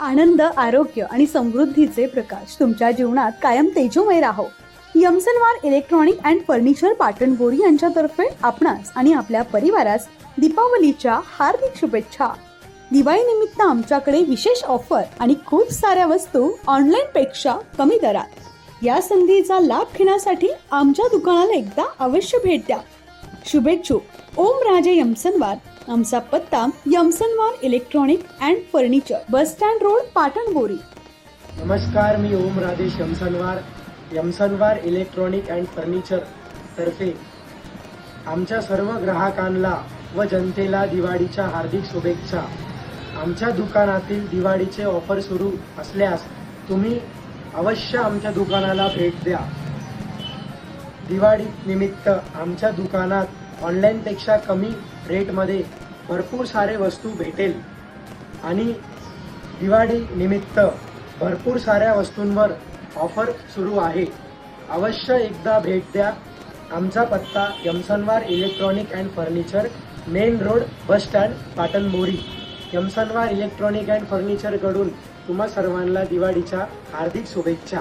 आनंद आरोग्य आणि समृद्धीचे प्रकाश तुमच्या जीवनात कायम तेजोमय राहो. Yamsanwar electronic and furniture Patan Gori यांच्यातर्फे आपणास आणि आपल्या परिवारास दीपावलीच्या हार्दिक शुभेच्छा. दिवाळीनिमित्त आमच्याकडे विशेष ऑफर आणि खूप साऱ्या वस्तू ऑनलाईन पेक्षा कमी दरात. या संधीचा लाभ घेण्यासाठी आमच्या दुकानाला एकदा अवश्य भेट द्या. शुभेच्छुक. ओम राजे यमसनवार. आमचा पत्ता Yamsanwar electronic and furniture bus stand road Patan Bori नमस्कार मी Om Radhesh Yamsanwar Yamsanwar electronic and furniture तर्फे आमच्या सर्व ग्राहकांना व जनतेला दिवाळीच्या हार्दिक शुभेच्छा. आमच्या दुकानातील दिवाळीचे ऑफर सुरू असल्यास तुम्ही अवश्य आमच्या दुकानाला भेट द्या. दिवाळी निमित्त आमच्या दुकानात ऑनलाईनपेक्षा कमी रेटमध्ये भरपूर सारे वस्तू भेटेल. आणि दिवाळी निमित्त भरपूर साऱ्या वस्तूंवर ऑफर सुरू आहे. अवश्य एकदा भेट द्या. आमचा पत्ता Yamsanwar electronic and furniture main road bus stand Patanbori. Yamsanwar electronic and फर्निचरकडून तुम्हा सर्वांना दिवाळीच्या हार्दिक शुभेच्छा.